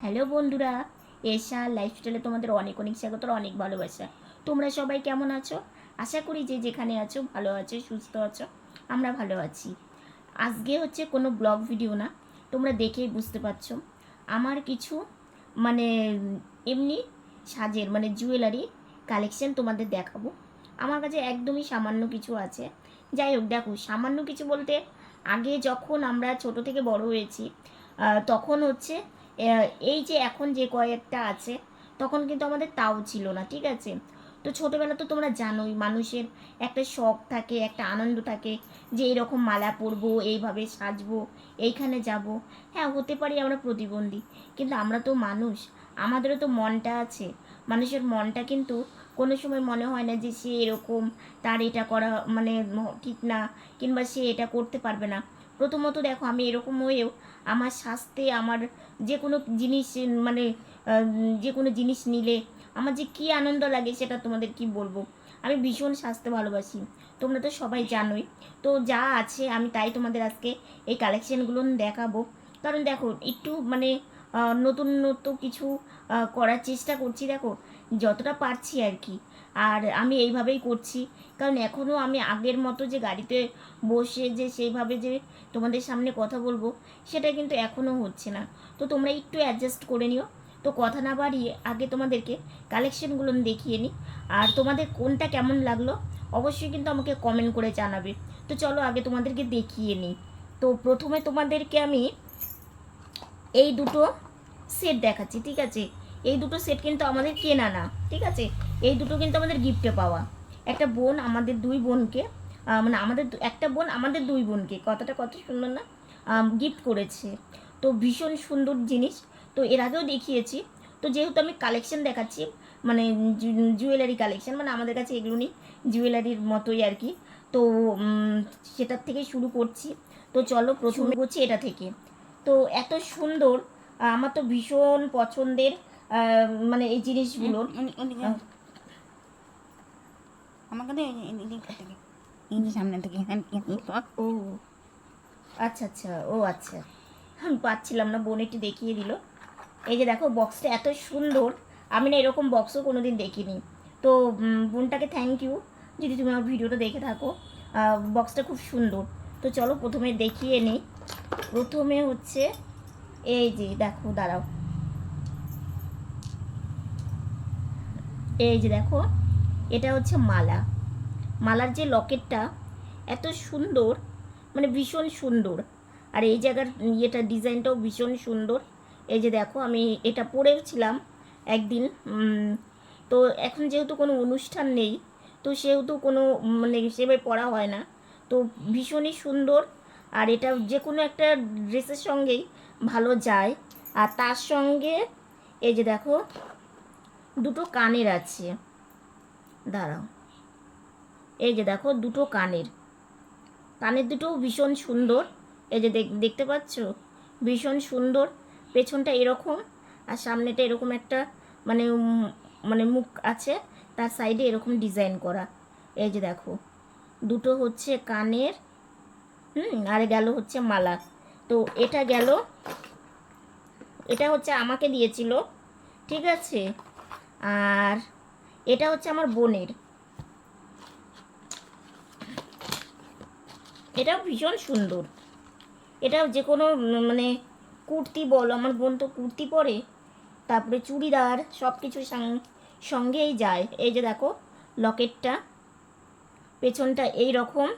Hello বন্ধুরা, এশা লাইফস্টাইলে তোমাদের অনেক অনেক স্বাগত অনেক ভালোবাসা। তোমরা সবাই কেমন আছো? আশা করি যে যেখানে আছো ভালো আছো, সুস্থ আছো, আমরা ভালো আছি। আজকে হচ্ছে কোনো ব্লগ ভিডিও না, তোমরা দেখেই বুঝতে পারছ। আমার কিছু মানে এমনি সাজের মানে জুয়েলারি কালেকশন তোমাদের দেখাবো। আমার কাছে একদমই সামান্য কিছু আছে। যাই হোক, দেখো, সামান্য কিছু বলতে আগে যখন আমরা ছোট থেকে বড় হয়েছি তখন হচ্ছে এই যে এখন যে কয়েকটা আছে, তখন কিন্তু আমাদের তাও ছিল না, ঠিক আছে? তো ছোটোবেলা তো তোমরা জানোই, মানুষের একটা শখ থাকে, একটা আনন্দ থাকে যে এইরকম মালা পরবো, এইভাবে সাজবো, এইখানে যাব। হ্যাঁ হতে পারি আমরা প্রতিবন্ধী, কিন্তু আমরা তো মানুষ, আমাদেরও তো মনটা আছে। মানুষের মনটা কিন্তু কোনো সময় মনে হয় না যে সে এরকম, তার এটা করা মানে ঠিক না, কিংবা সে এটা করতে পারবে না। প্রথমত দেখো, আমি এরকম হয়েও আমার স্বাস্থ্যে আমার যে কোনো জিনিস মানে যে কোনো জিনিস নিলে আমার যে কী আনন্দ লাগে সেটা তোমাদের কি বলব? আমি ভীষণ স্বাস্থ্য ভালোবাসি, তোমরা তো সবাই জানোই। তো যা আছে আমি তাই তোমাদের আজকে এই কালেকশানগুলো দেখাবো। কারণ দেখো, একটু মানে নতুন নতুন কিছু করার চেষ্টা করছি। দেখো, যতটা পারছি আর কি। আর আমি এইভাবেই করছি। কারণ এখনও আমি আগের মতো যে গাড়িতে বসে যে সেইভাবে যে তোমাদের সামনে কথা বলব, সেটা কিন্তু এখনও হচ্ছে না। তো তোমরা একটু অ্যাডজাস্ট করে নিও। তো কথা না বাড়িয়ে আগে তোমাদেরকে কালেকশনগুলো দেখিয়ে নিই। আর তোমাদের কোনটা কেমন লাগল, অবশ্যই কিন্তু আমাকে কমেন্ট করে জানাবে। তো চলো আগে তোমাদেরকে দেখিয়ে নিই। তো প্রথমে তোমাদেরকে আমি এই দুটো সেট দেখাচ্ছি, ঠিক আছে? এই দুটো সেট কিন্তু আমাদের কেনা না, ঠিক আছে? এই দুটো কিন্তু আমাদের গিফটে পাওয়া। একটা বোন আমাদের দুই বোনকে মানে আমাদের একটা বোন আমাদের দুই বোনকে, কথাটা কত সুন্দর না? গিফট করেছে। তো ভীষণ সুন্দর জিনিস। তো এর আগেও দেখিয়েছি। তো যেহেতু আমি কালেকশন দেখাচ্ছি মানে জুয়েলারি কালেকশন মানে আমাদের কাছে এগুলো নেই জুয়েলারির মতোই আর কি। তো সেটার থেকে শুরু করছি। তো চলো প্রথমে করছি এটা থেকে। তো এত সুন্দর আমার তো ভীষণ পছন্দের মানে এই জিনিসগুলো। আমাকে দে এই- যে সামনে থেকে। ও। আচ্ছা আচ্ছা ও আচ্ছা। আমি পাচ্ছিলাম না, বোন একটু দেখিয়ে দিল। এই যে দেখো বক্সটা এত সুন্দর। আমি না এরকম বক্সও কোনো দিন দেখিনি। তো বোনটাকে থ্যাংক ইউ যদি তুমি আমার ভিডিওটা দেখে থাকো বক্সটা খুব সুন্দর। তো চলো, প্রথমে দেখিয়ে নিই। প্রথমে হচ্ছে, এই যে, দেখো, দাঁড়াও। এই যে দেখো এটা হচ্ছে মালা। মালার যে লকেটটা এত সুন্দর মানে ভীষণ সুন্দর। আর এই জায়গার ইয়েটা, ডিজাইনটাও ভীষণ সুন্দর। এই যে দেখো, আমি এটা পরেওছিলাম একদিন তো এখন যেহেতু কোনো অনুষ্ঠান নেই, তো সেহেতু কোনো মানে হিসেবে পরা হয় না। তো ভীষণই সুন্দর। আর এটা যে কোনো একটা ড্রেসের সঙ্গেই ভালো যায়। আর তার সঙ্গে এই যে দেখো, দুটো কানের আছে। দাঁড়াও। এই যে দেখো, দুটো কানের। কানের দুটো ভীষণ সুন্দর। এই যে দেখ- দেখতে পাচ্ছ? ভীষণ সুন্দর। পেছনটা এরকম আর সামনেটা এরকম একটা মানে মানে মুখ আছে, তার সাইডে এরকম ডিজাইন করা। এই যে দেখো, দুটো হচ্ছে কানের, হুম, আর গেল হচ্ছে মালা। তো এটা গেল, এটা হচ্ছে আমাকে দিয়েছিল, ঠিক আছে? আর এটা হচ্ছে আমার বোনের। এটাও ভীষণ সুন্দর। এটাও যে কোনো মানে কুর্তি বলো, আমার বোন তো কুর্তি পরে, তারপরে চুড়িদার সব কিছু সঙ্গেই যায়। এই যে দেখো, লকেটটা, পেছনটা এই রকম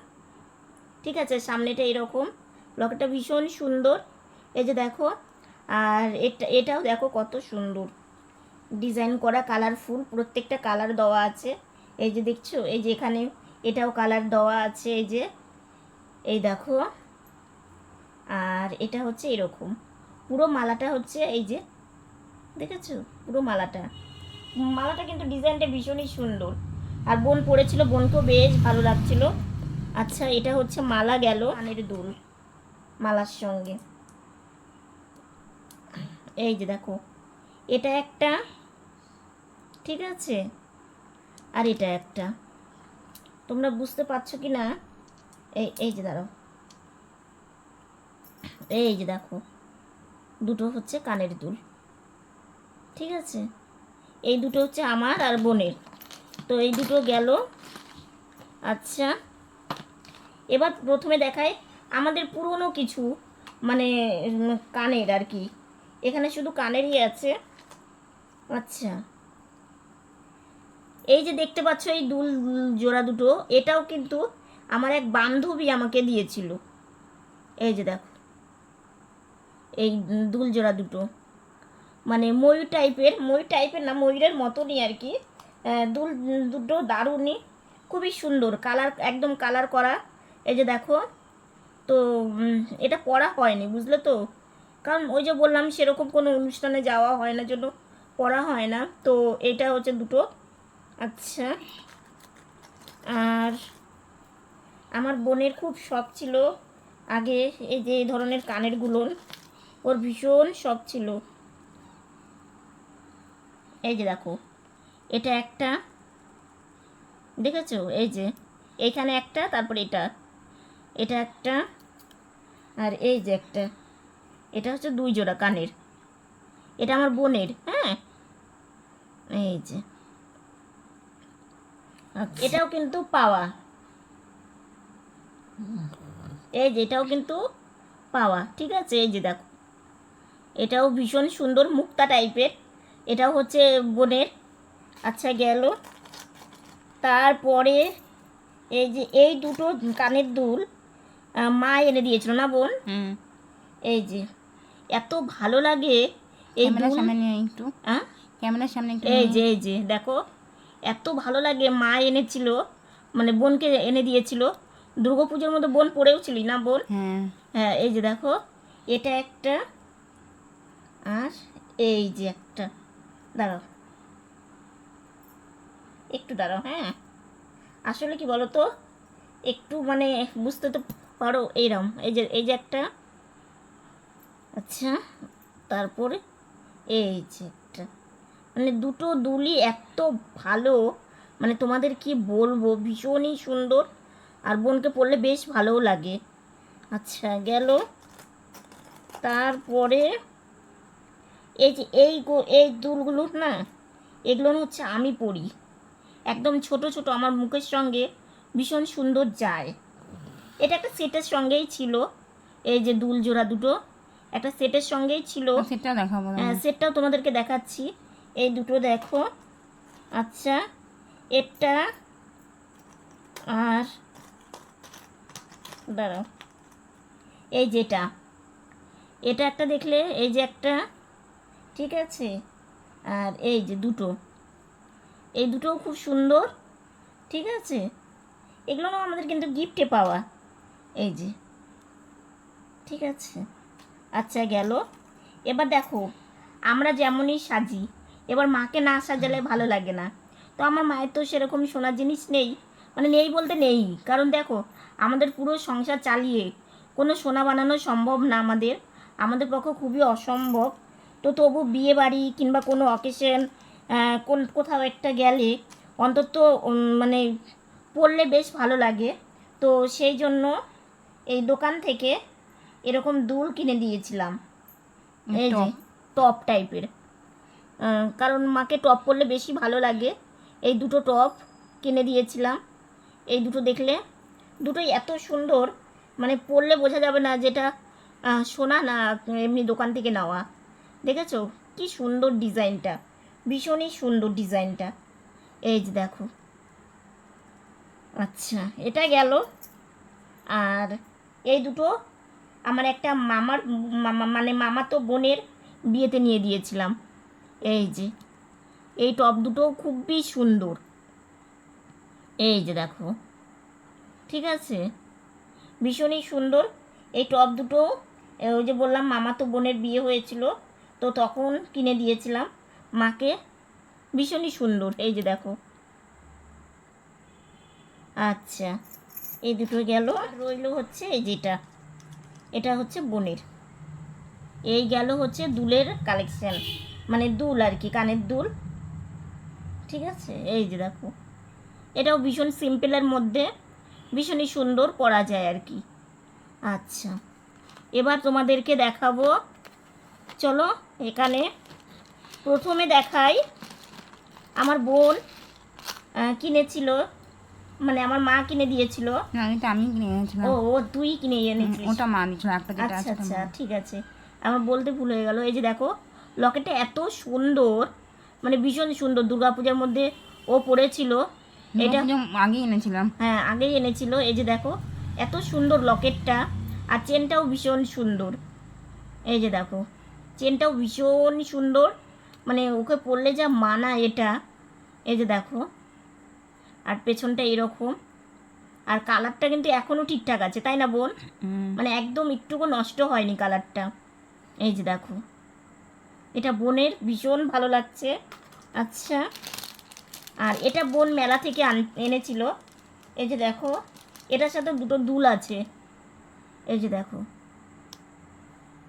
ঠিক আছে, সামনেটা এরকম লকেটটা ভীষণ সুন্দর। এই যে দেখো, আর এটা, এটাও দেখো কত সুন্দর। ডিজাইন করা কালারফুল প্রত্যেকটা কালার দেওয়া আছে। এই যে দেখছ, এই যে এখানে এটাও কালার দেওয়া আছে, এই যে। এই দেখো। আর এটা হচ্ছে এরকম। পুরো মালাটা হচ্ছে এই যে, দেখেছ? পুরো মালাটা। মালাটা কিন্তু ডিজাইনটা ভীষণই সুন্দর। আর বোন পরেছিল বোনকেও বেশ ভালো লাগছিল। আচ্ছা এটা হচ্ছে মালা গেল কানের দুল, মালার সঙ্গে। এই যে দেখো, এটা একটা ঠিক আছে? আর এটা একটা। তোমরা বুঝতে পারছ কি না এই এই যে দাঁড়াও। এই যে দেখো, দুটো হচ্ছে কানের দুল। ঠিক আছে? এই দুটো হচ্ছে আমার আর বোনের। তো এই দুটো গেল। আচ্ছা এবার প্রথমে দেখায় আমাদের পুরনো কিছু মানে কানের আর কি। এখানে শুধু কানেরই আছে। আচ্ছা। এই যে দেখতে পাচ্ছ এই দুল জোড়া দুটো, এটাও কিন্তু আমার এক বান্ধবী আমাকে দিয়েছিল। এই যে দেখো, এই দুল জোড়া দুটো। মানে ময়ূর টাইপের ময়ূর টাইপের না, ময়ূরের মতনই আর কি। দুল দুটো দারুণই, খুবই সুন্দর, কালার, একদম কালার করা। এই যে দেখো, তো এটা পরা হয়নি, বুঝলে তো? কারণ ওই যে বললাম, সেরকম কোনো অনুষ্ঠানে যাওয়া হয় না, জন্য পরা হয় না। তো এটা হচ্ছে দুটো। আচ্ছা। আর আমার বোনের খুব শখ ছিল আগে এই যে এই ধরনের কানেরগুলো ওর ভীষণ শখ ছিল। এই যে দেখো, এটা একটা, দেখেছ? এই যে এইখানে একটা, তারপর এটা এটা একটা, আর এই যে একটা, এটা হচ্ছে দুই জোড়া কানের, এটা আমার বোনের হ্যাঁ? এই যে। এটাও কিন্তু পাওয়া। এই যে এটাও কিন্তু পাওয়া ঠিক আছে? এই যে দেখো। এটাও ভীষণ সুন্দর মুক্তা টাইপের। এটাও হচ্ছে বোনের আচ্ছা গেল। তারপরে এই যে এই দুটো কানের দুল মা এনে দিয়েছিল না বোন? হুম। এই যে এত ভালো লাগে এই সামনে একটু। হ্যাঁ ক্যামেরার সামনে একটু এই যে এই যে দেখো। এত ভালো লাগে। মা এনেছিল মানে বোনকে এনে দিয়েছিল। দুর্গাপুজোর মধ্যে বোন পড়েও ছিলি না বোন? হ্যাঁ। হ্যাঁ এই যে দেখো এটা একটা আর এই যে একটা। দাঁড়াও। একটু দাঁড়াও হ্যাঁ। আসলে কি বলো তো একটু মানে বুঝতে তো পারো এইরকম এই যে এই যে একটা আচ্ছা তারপরে এই যে মানে দুটো দুলি এত ভালো। মানে তোমাদের কি বলব? ভীষণই সুন্দর। আর বোনকে পড়লে বেশ ভালোও লাগে। আচ্ছা গেল। তারপরে এই যে এই এই দুলগুলো না এগুলো হচ্ছে আমি পরি একদম ছোট ছোট আমার মুখের সঙ্গে ভীষণ সুন্দর যায়। এটা একটা সেটের সঙ্গেই ছিল। এই যে দুল জোড়া দুটো একটা সেটের সঙ্গেই ছিল। সেটা দেখাবো হ্যাঁ সেটটাও তোমাদেরকে দেখাচ্ছি। এই দুটো দেখো। আচ্ছা এটা আর দাঁড়াও। এই যেটা। এটা একটা দেখলে, এই যে একটা, ঠিক আছে? আর এই যে দুটো। এই দুটোও খুব সুন্দর, ঠিক আছে? এগুলো আমাদের কিন্তু গিফটে পাওয়া। এই যে, ঠিক আছে? আচ্ছা গেল। এবার দেখো, আমরা যেমনই সাজি এবার মাকে না সাজালে ভালো লাগে না। তো আমার মায়ের তো সেরকম সোনার জিনিস নেই মানে নেই বলতে নেই। কারণ দেখো আমাদের পুরো সংসার চালিয়ে কোনো সোনা বানানো সম্ভব না আমাদের। আমাদের পক্ষে খুবই অসম্ভব। তো তবু বিয়ে বাড়ি কিংবা কোনো অকেশন কোন কোথাও একটা গেলে অন্তত মানে পরলে বেশ ভালো লাগে। তো সেই জন্য এই দোকান থেকে এরকম দুল কিনে দিয়েছিলাম। এই যে টপ। টাইপের। কারণ মাকে টপ পরলে বেশি ভালো লাগে। এই দুটো টপ কিনে দিয়েছিলাম। এই দুটো দেখলে, দুটোই এত সুন্দর মানে পরলে বোঝা যাবে না যেটা সোনা না এমনি দোকান থেকে নেওয়া। দেখেছ? কি সুন্দর ডিজাইনটা। ভীষণই সুন্দর ডিজাইনটা। এই যে দেখো। আচ্ছা এটা গেল। আর এই দুটো আমার একটা মামার, মামা মানে মামা তো বোনের বিয়েতে নিয়ে দিয়েছিলাম। এই যে, এই টপ দুটো খুবই সুন্দর। এই যে দেখো, ঠিক আছে? ভীষণই সুন্দর। এই টপ দুটো ওই যে বললাম মামা তো বোনের বিয়ে হয়েছিল, তো তখন কিনে দিয়েছিলাম মাকে। ভীষণই সুন্দর, এই যে দেখো। আচ্ছা এই দুটো গেল। রইল হচ্ছে এই যেটা, এটা হচ্ছে বোনের। এই গেল হচ্ছে দুলের কালেকশন মানে দুল আর কি কানের দুল। ঠিক আছে? এই যে দেখো। এটাও ভীষণ সিম্পলের মধ্যে ভীষণই সুন্দর পরা যায় আর কি। আচ্ছা এবার তোমাদেরকে দেখাবো। চলো এখানে প্রথমে দেখাই। আমার বোন কিনেছিল মানে আমার মা কিনে দিয়েছিল। না এটা আমি কিনে এনেছিলাম। ও ও তুই কিনে এনেছিস। ওটা মা দিয়েছিল একটা যেটা আচ্ছা আচ্ছা ঠিক আছে। আমার বলতে ভুল হয়ে গেল। এই যে দেখো লকেটটা এত সুন্দর মানে ভীষণ সুন্দর দুর্গাপূজার মধ্যে ও পড়েছিল। এটা আগেই এনেছিলাম। হ্যাঁ আগেই এনেছিল। এই যে দেখো এত সুন্দর লকেটটা আর চেনটাও ভীষণ সুন্দর। এই যে দেখো চেনটাও ভীষণ সুন্দর। মানে ওকে পরলে যা মানা এটা। এই যে দেখো আর পেছনটা এরকম। আর কালারটা কিন্তু এখনও ঠিকঠাক আছে তাই না বোন। মানে একদম একটুকু নষ্ট হয়নি কালারটা। এই যে দেখো এটা বোনের ভীষণ ভালো লাগছে। আচ্ছা আর এটা বোন মেলা থেকে আন এনেছিল। এই যে দেখো এটার সাথে দুটো দুল আছে। এই যে দেখো।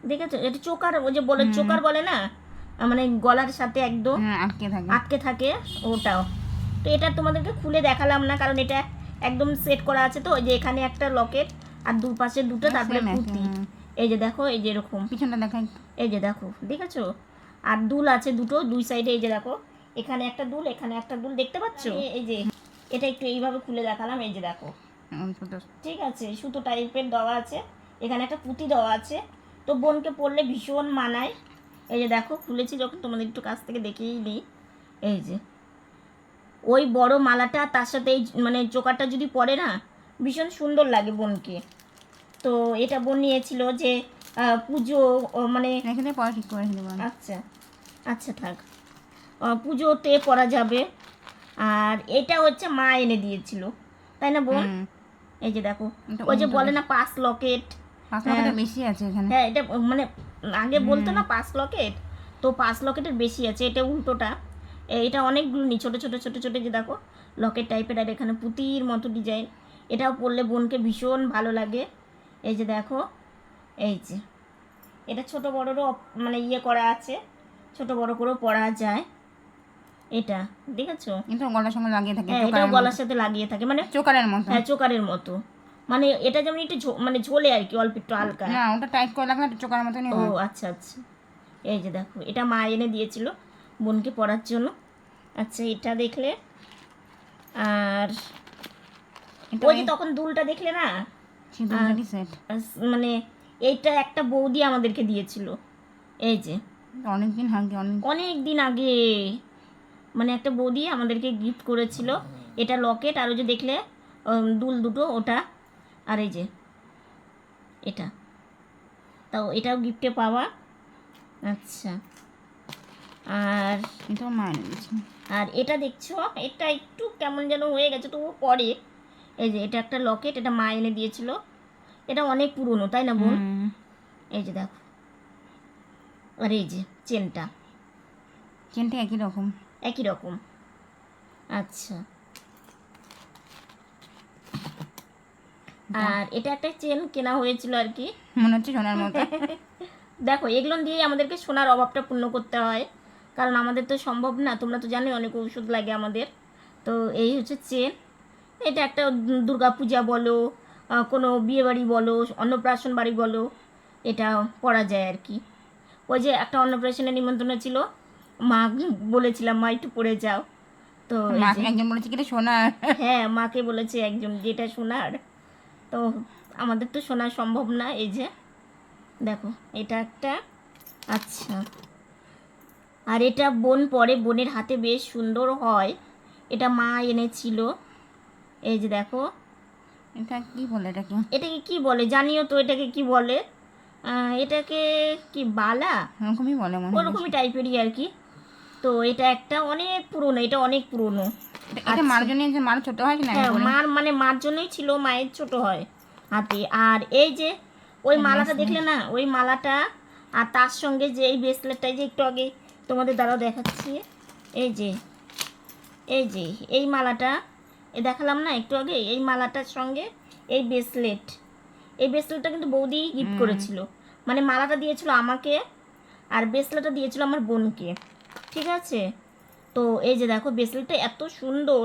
দেখেছ? এটা চোকার ওই যে বলে চোকার বলে না? মানে গলার সাথে একদম হ্যাঁ আটকে থাকে। আটকে থাকে ওটাও। তো এটা তোমাদেরকে খুলে দেখালাম না কারণ এটা একদম সেট করা আছে তো যে এখানে একটা লকেট আর দুপাশে দুটো তারপরে Same পুঁতি এই যে দেখো এই যে এরকম। পিছনটা দেখাই। এই যে দেখো দেখেছ? আর দুল আছে দুটো দুই সাইডে এই যে দেখো এখানে একটা দুল এখানে একটা দুল দেখতে পাচ্ছ? এই যে এটা একটু এইভাবে খুলে দেখালাম এই যে দেখো। ঠিক আছে সুতো টাইপের দেওয়া আছে এখানে একটা পুঁতি দেওয়া আছে। তো বোনকে পরলে ভীষণ মানায়। এই যে দেখো খুলেছি যখন তোমাদের একটু কাছ থেকে দেখেই নিই এই যে ওই বড় মালাটা তার সাথে এই মানে চোকারটা যদি পরে না ভীষণ সুন্দর লাগে বোনকে। তো এটা বোন নিয়েছিল যে পুজো মানে দিয়ে পরে ঠিক করে। আচ্ছা। আচ্ছা থাক। পুজোতে পরা যাবে। আর এটা হচ্ছে মা এনে দিয়েছিল। তাই না বোন? এই যে দেখো ওই যে বলে না পাঁচ লকেট। পাঁচ টাকাটা বেশি আছে এখানে। হ্যাঁ এটা মানে আগে বলতো না পাঁচ লকেট? তো পাঁচ লকেটের বেশি আছে এটা উল্টোটা। এটা অনেকগুলো নি ছোটো ছোটো ছোটো ছোটো যে দেখো লকেট টাইপের আর এখানে পুঁতির মতো ডিজাইন। এটাও পরলে বোনকে ভীষণ ভালো লাগে। এই যে দেখো এই যে। এটা ছোট বড়রও মানে ইয়ে করা আছে। ছোট বড় করেও পরা যায়। এটা দেখেছ? এটা গলার সঙ্গে লাগিয়ে থাকে হ্যাঁ এটাও গলার সাথে লাগিয়ে থাকে মানে চোকারের মতো। হ্যাঁ চোকারের মতো। মানে এটা যেমন একটু মানে ঝোলে আর কি অল্প একটু হালকা। না ওটা টাইট করে একটু চোকার মতনই ও আচ্ছা আচ্ছা। এই যে দেখো এটা মা এনে দিয়েছিল বোনকে পড়ার জন্য। আচ্ছা এটা দেখলে আর ওই যে তখন দুলটা দেখলে না? মানে এইটা একটা বৌদি আমাদেরকে দিয়েছিল। এই যে অনেকদিন আগে অনেক অনেক দিন আগে। মানে একটা বৌদি আমাদেরকে গিফট করেছিল। এটা লকেট আর ওই যে দেখলে দুল দুটো ওটা আর এই যে এটা। তাও এটাও গিফটে পাওয়া। আচ্ছা। আর এটাও মা আর এটা দেখছ? এটা একটু কেমন যেন হয়ে গেছে তবু পরে। এই যে এটা একটা লকেট এটা মা এনে দিয়েছিল। এটা অনেক পুরনো তাই না বোন? এই যে দেখো। আর এই যে চেনটা। চেনটা একই রকম। একই রকম। আচ্ছা। আর এটা একটা চেন কেনা হয়েছিল আর কি। মনে হচ্ছে সোনার মতো। দেখো এগুলো দিয়েই আমাদেরকে সোনার অভাবটা পূর্ণ করতে হয়। কারণ আমাদের তো সম্ভব না তোমরা তো জানোই অনেক ওষুধ লাগে আমাদের। তো এই হচ্ছে চেন। এটা একটা দুর্গা পূজা বলো কোনো বিয়ে বাড়ি বলো অন্নপ্রাশন বাড়ি বলো এটা পরা যায় আর কি। ওই যে একটা অন্নপ্রাশনের নিমন্ত্রণ ছিল। মা বলেছিলাম মা একটু পড়ে যাও। তো মাকে একজন বলেছে কি সোনার? হ্যাঁ মাকে বলেছে একজন যেটা সোনার। তো আমাদের তো শোনা সম্ভব না এই যে দেখো এটা একটা আচ্ছা। আর এটা বোন পরে বোনের হাতে বেশ সুন্দর হয়। এটা মা এনেছিল। এই যে দেখো। এটা কি বলে এটাকে? এটাকে কি বলে? জানিও তো এটাকে কি বলে? এটাকে কি বালা? ওরকমই বলে মনে হয়। ওরকমই টাইপেরই আর কি। তো এটা একটা অনেক পুরনো এটা অনেক পুরনো। এটা- মার জন্য যে মার ছোট হয় না হ্যাঁ মার মানে মার জন্যই ছিল মায়ের ছোট হয় হাতে। আর এই যে ওই মালাটা দেখলে না ওই মালাটা আর তার সঙ্গে যে এই ব্রেসলেটটা যে একটু আগে তোমাদের দ্বারাও দেখাচ্ছি। এই যে এই যে এই মালাটা। এ দেখালাম না একটু আগে? এই মালাটার সঙ্গে এই ব্রেসলেট। এই ব্রেসলেটটা কিন্তু বৌদি গিফট করেছিল। মানে মালাটা দিয়েছিল আমাকে আর ব্রেসলেটটা দিয়েছিল আমার বোনকে। ঠিক আছে? তো এই যে দেখো ব্রেসলেটটা এত সুন্দর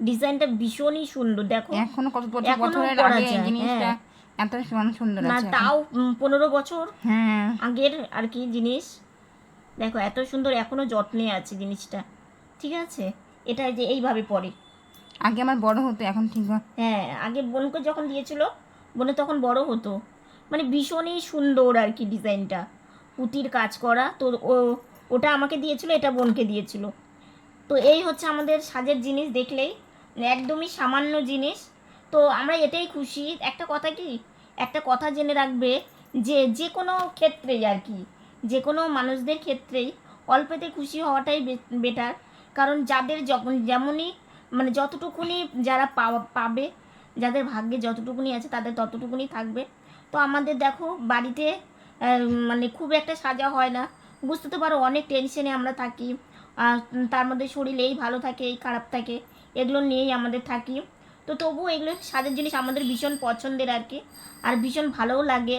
ডিজাইনটা ভীষণই সুন্দর। দেখো এখনও কত বছর বছরের আগে এই জিনিসটা হ্যাঁ। এত সুন্দর আছে তাও পনেরো বছর হ্যাঁ। আগের আর কি জিনিস। দেখো এত সুন্দর এখনও যত্নে আছে জিনিসটা। ঠিক আছে? এটা যে এইভাবে পরে। আগে আমার বড় হতো এখন ঠিক হ্যাঁ আগে বোনকে যখন দিয়েছিল বোনে তখন বড় হতো। মানে ভীষণই সুন্দর আর কি ডিজাইনটা। পুঁতির কাজ করা, তো ও, ওটা আমাকে দিয়েছিল, এটা বোনকে দিয়েছিল। তো এই হচ্ছে আমাদের সাজের জিনিস দেখলেই মানে একদমই সামান্য জিনিস। তো আমরা এটাই খুশি। একটা কথা কি? একটা কথা জেনে রাখবে যে যে কোনো ক্ষেত্রেই আর কি, যে কোনো মানুষদের ক্ষেত্রেই অল্পেতে খুশি হওয়াটাই বেটার কারণ যাদের যেমনই মানে যতটুকুনি যারা পাবে যাদের ভাগ্যে যতটুকুনি আছে তাদের ততটুকুনি থাকবে। তো আমাদের দেখো বাড়িতে মানে খুব একটা সাজা হয় না। বুঝতে তো পারো অনেক টেনশনে আমরা থাকি। তার মধ্যে শরীর এই ভালো থাকে এই খারাপ থাকে এগুলো নিয়েই আমাদের থাকি। তো তবুও এগুলো সাজার জিনিস আমাদের ভীষণ পছন্দের আর কি। আর ভীষণ ভালোও লাগে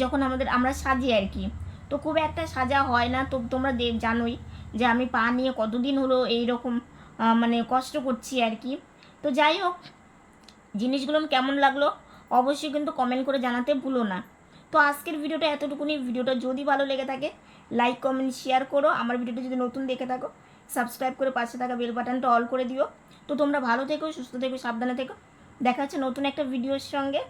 যখন আমাদের আমরা সাজি আর কি। তো খুব একটা সাজা হয় না। তো তোমরা দেখ জানোই যে আমি পা নিয়ে কতদিন হলো এইরকম আহ, মানে কষ্ট করছি আর কি। তো যাই হোক জিনিসগুলো কেমন লাগল, অবশ্যই কিন্তু কমেন্ট করে জানাতে ভুলো না। তো আজকের ভিডিওটা এতটুকুনি। ভিডিওটা যদি ভালো লেগে থাকে লাইক কমেন্ট শেয়ার করো। আমার ভিডিওটা যদি নতুন দেখে থাকো সাবস্ক্রাইব করে পাশে থাকা বেল বাটনটা অল করে দিও। তো তোমরা ভালো থেকো, সুস্থ থেকো, সাবধানে থেকো। দেখা হচ্ছে নতুন একটা ভিডিওর সঙ্গে।